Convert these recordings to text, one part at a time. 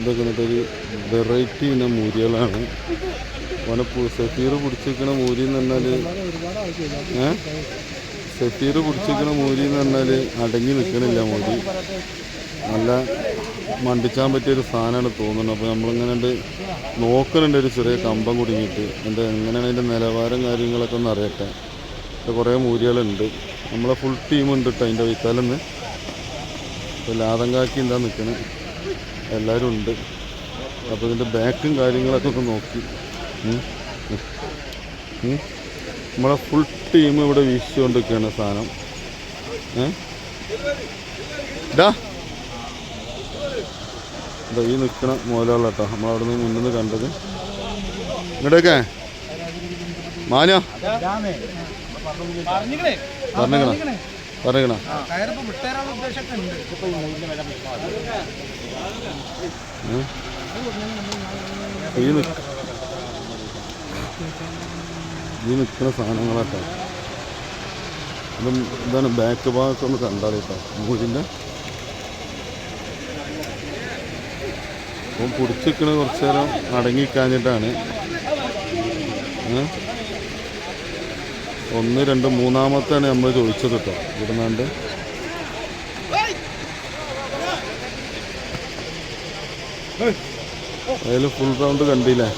ഇതൊക്കെ എന്നിട്ടൊരു വെറൈറ്റി ഇനം മൂരികളാണ്. ഓനെ സഫീർ പിടിച്ചിരിക്കണ മൂരി എന്ന് പറഞ്ഞാൽ ഏ? സഫീർ പിടിച്ചിരിക്കണ മൂരി എന്ന് പറഞ്ഞാൽ അടങ്ങി നിൽക്കണില്ല മൂരി. നല്ല മണ്ടിച്ചാൻ പറ്റിയൊരു സാധനമാണ് തോന്നുന്നത്. അപ്പോൾ നമ്മളിങ്ങനെ നോക്കുന്നുണ്ട് ഒരു ചെറിയ കമ്പം കുടുങ്ങിയിട്ട്. എന്റെ എങ്ങനെയാണ് അതിന്റെ നിലവാരം കാര്യങ്ങളൊക്കെ ഒന്ന് അറിയട്ടെ. കുറേ മൂരികളുണ്ട്. നമ്മളെ ഫുൾ ടീം ഉണ്ട് കേട്ടോ അതിന്റെ വൈത്താലെന്ന്. ഇപ്പോൾ ലാതങ്കാക്കി എന്താ നിൽക്കുന്നത് എല്ലാവരും ഉണ്ട്. അപ്പോൾ ഇതിന്റെ ബാക്കും കാര്യങ്ങളൊക്കെ ഒന്ന് നോക്കി. നമ്മളെ ഫുൾ ടീം ഇവിടെ വീശിച്ചുകൊണ്ടിരിക്കുകയാണ് സാധനം. ഏ? ഈ നിൽക്കണ മോലുള്ള കേട്ടോ നമ്മളവിടെ നിന്ന് മുന്നിൽ നിന്ന് കണ്ടത്. ഇങ്ങോട്ടേക്കെ. മാനോ പറഞ്ഞിക്കണേ ഏ? ഈ നിൽക്ക ഈ നിൽക്കുന്ന സാധനങ്ങളാട്ടോ ഇതും ഇതാണ് ബാക്ക് ഭാഗത്ത് ഒന്ന് കണ്ടാൽ കേട്ടോ മൂരിന്റെ അപ്പം പിടിച്ചിക്കണ കുറച്ച് നേരം അടങ്ങിക്കാഞ്ഞിട്ടാണ് ഏ? ഒന്ന് രണ്ട് മൂന്നാമത്തെയാണ് നമ്മൾ ചോദിച്ചത് കേട്ടോ ഇവിടുന്നാണ്ട്. അതിൽ ഫുൾ റൗണ്ട് കണ്ടില്ലേ?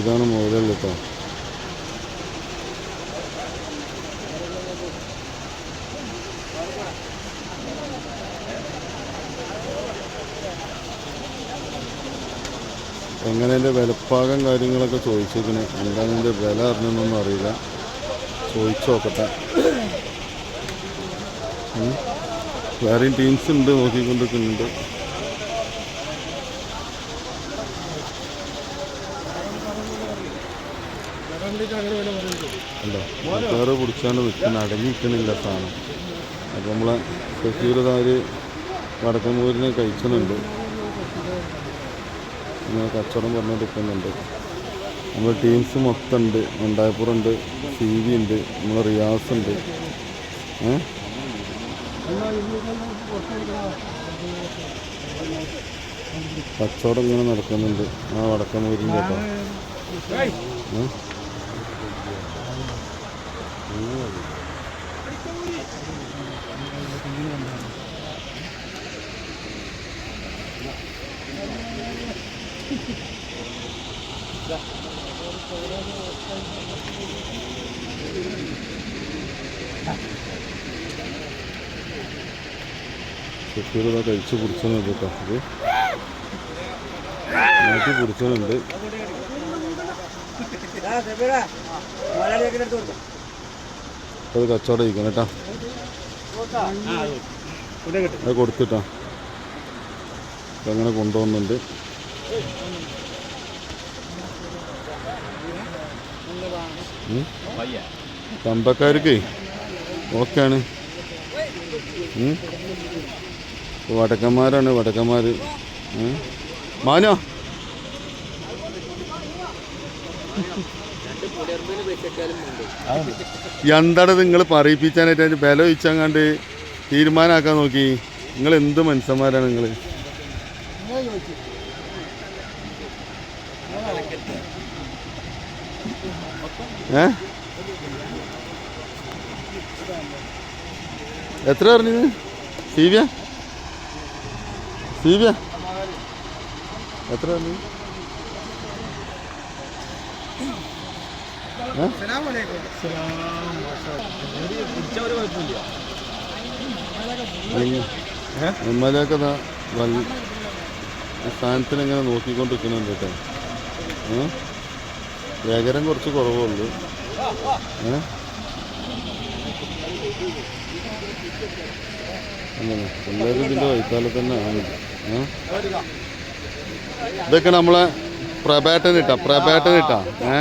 ഇതാണ് മുതലുള്ളത് കേട്ടോ എങ്ങനെ അതിന്റെ വിലപ്പാകം കാര്യങ്ങളൊക്കെ ചോദിച്ചതിന് എന്താണ് ഇതിന്റെ വില അറിഞ്ഞൊന്നും അറിയില്ല. ചോദിച്ചു നോക്കട്ടെ. വേറെയും ടീംസ് ഉണ്ട് നോക്കിക്കൊണ്ടിരിക്കുന്നുണ്ട്. വേറെ പിടിച്ചാണ് നിൽക്കുന്ന അടങ്ങി നിൽക്കണില്ല സാധനം. അപ്പോൾ നമ്മളെ സെക്യൂരിതാര് വടക്കമൂരിനെ കഴിച്ചുന്നുണ്ട് ഇങ്ങനെ കച്ചവടം പറഞ്ഞുകൊണ്ടിരിക്കുന്നുണ്ട് നമ്മുടെ ടീംസ് മൊത്തം ഉണ്ട് ഉണ്ടായപ്പുറമുണ്ട് സി വി ഉണ്ട്. നമ്മളെ റിയാസ് ഉണ്ട്. കച്ചവടം ഇങ്ങനെ നടക്കുന്നുണ്ട്. ആ വടക്കൻ വടക്കമ്പൂരിന്റെ കേട്ടോ? ഇതാ കഴിച്ച് പിടിച്ചതുണ്ട് കേട്ടോ ഇത് മാറ്റി പിടിച്ചതുണ്ട് അത് കച്ചവടം ഇരിക്കണം കേട്ടാ. അത് കൊടുത്തിട്ടാ അങ്ങനെ കൊണ്ടുപോകുന്നുണ്ട് ഉം. കമ്പക്കാർക്ക് ഓക്കെയാണ്. വടക്കന്മാരാണ് വടക്കന്മാർ മാനോ? എന്താണ് നിങ്ങൾ പറയിപ്പിച്ചാനായിട്ട് അതിന്റെ ബലം ഒഴിച്ചാങ്ങാണ്ട് തീരുമാനമാക്കാൻ നോക്കി. നിങ്ങൾ എന്ത് മനുഷ്യന്മാരാണ് നിങ്ങൾ? ഏ? എത്ര പറഞ്ഞത് സീവ്യ? സീവ്യ? എത്ര പറഞ്ഞു അസ്സലാമലൈക്കും സ്ഥാനത്തിന് ഇങ്ങനെ നോക്കിക്കൊണ്ടിരിക്കുന്നുണ്ട് കേട്ടോ. വേഗരം കുറച്ച് കുറവുള്ളൂ അങ്ങനെ എല്ലാവരും ഇതിന്റെ വൈത്താലെ തന്നെ ആണ് ഇതൊക്കെ നമ്മളെ പ്രബാറ്റൻ ഇട്ടാ പ്രബാറ്റൻ ഇട്ടാ. ഏ?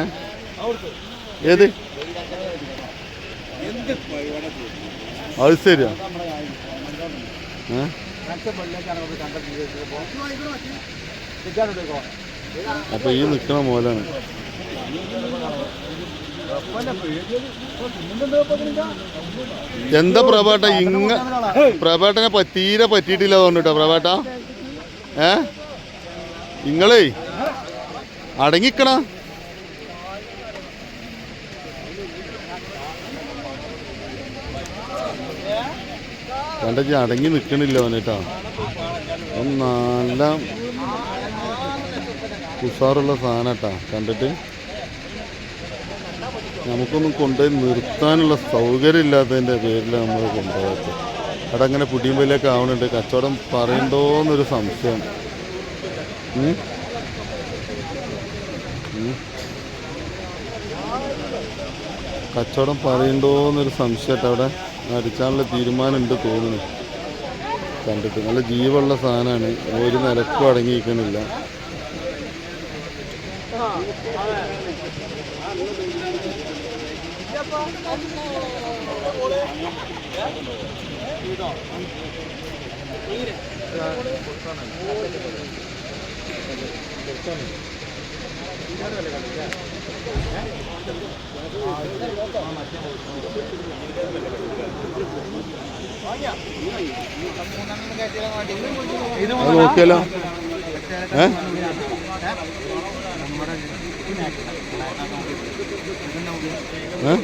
ഏത്? അത് ശരിയാ. ഏ? അപ്പൊ ഈ നിൽക്കണ മോലാണ്. എന്താ പ്രഭാട്ട? ഇങ്ങ പ്രഭാട്ടനെ തീരെ പറ്റിയിട്ടില്ല തോന്നിട്ടോ പ്രഭാട്ട. ഏ? ഇങ്ങളേ അടങ്ങിക്കണ. കണ്ടച്ച് അടങ്ങി നിൽക്കണില്ല അവനേട്ടാ നല്ല ഉഷാറുള്ള സാധനട്ടാ കണ്ടിട്ട്. നമുക്കൊന്നും കൊണ്ടുപോയി നിർത്താനുള്ള സൗകര്യം ഇല്ലാത്തതിന്റെ പേരിൽ നമ്മൾ കൊണ്ടുപോയത്. അവിടെ അങ്ങനെ പുടിയുമ്പോഴേക്ക് ആവണുണ്ട്. കച്ചവടം പറയണ്ടോന്നൊരു സംശയം. കച്ചവടം പറയണ്ടോന്നൊരു സംശയമായിട്ട് അവിടെ. അടിച്ചാനുള്ള തീരുമാനമുണ്ട് തോന്നുന്നു. കണ്ടിട്ട് നല്ല ജീവുള്ള സാധനമാണ്. ഒരു നിലക്കും അടങ്ങിയിരിക്കണില്ല ഇത് അത് നോക്കിയാലോ ഏ? ഏ?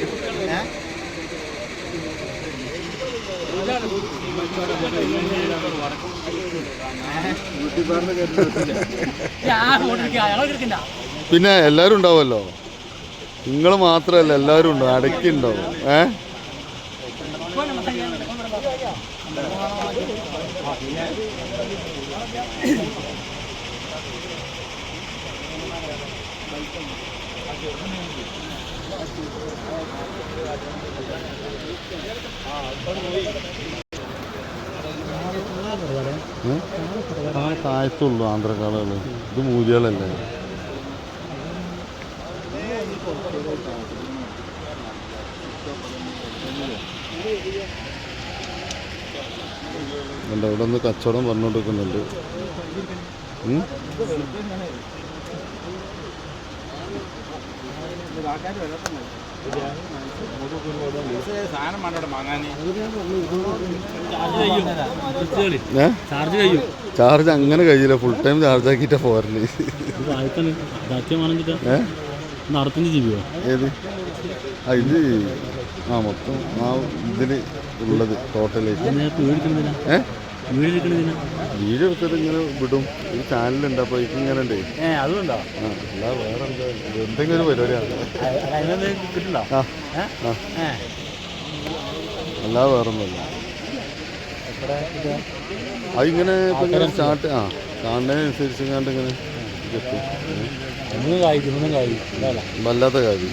പിന്നെ എല്ലാവരും ഉണ്ടാവുമല്ലോ. നിങ്ങൾ മാത്രമല്ല എല്ലാവരും ഉണ്ടാവും അടയ്ക്ക് ഉണ്ടാവും ഏ? താഴത്തുള്ളൂ ആന്ധ്രക്കാളുകൾ ഇത് മൂലികളല്ലേ ഉണ്ട് ഇവിടെ നിന്ന് കച്ചവടം പറഞ്ഞുകൊണ്ടിരിക്കുന്നുണ്ട്. ഉം? സാധനം ചാർജ് അങ്ങനെ കഴിയില്ല. ഫുൾ ടൈം ചാർജ് ആക്കിയിട്ടാ പോരൽ ഇത് വായിക്കാണ് ദാത്യമാണെന്നിട്ട് ഏ? അറുപത്തഞ്ച് ജി ബിയോ ഏത്? ആ ഇത് ആ മൊത്തം ആ ഇതിൽ ഉള്ളത് ടോട്ടലേക്ക് നേരത്തെ വീടിക്കുന്നതിനാ ഏ? വീടിരിക്കുന്നതിനാ വീഡിയോ എടുത്തിട്ട് ഇങ്ങനെ വിടും. ഈ ചാനലുണ്ട് അപ്പോൾ ഇത് ഇങ്ങനെ ഉണ്ട്. അതുകൊണ്ടോ? ആ അല്ലാതെ വേറെ എന്താ എന്തെങ്കിലും ഒരു പരിപാടിയാണ് അല്ല കിട്ടില്ല ആ അല്ലാതെ വേറെ ഒന്നുമില്ല. അതിങ്ങനെ ഇപ്പം ഇങ്ങനെ സ്റ്റാർട്ട് ആ കാണുന്നതിനനുസരിച്ച് കണ്ട് ഇങ്ങനെ കിട്ടും ഒന്നും കായ്ക്കും ഒന്നും കായ്ക്കും വല്ലാത്ത കാര്യം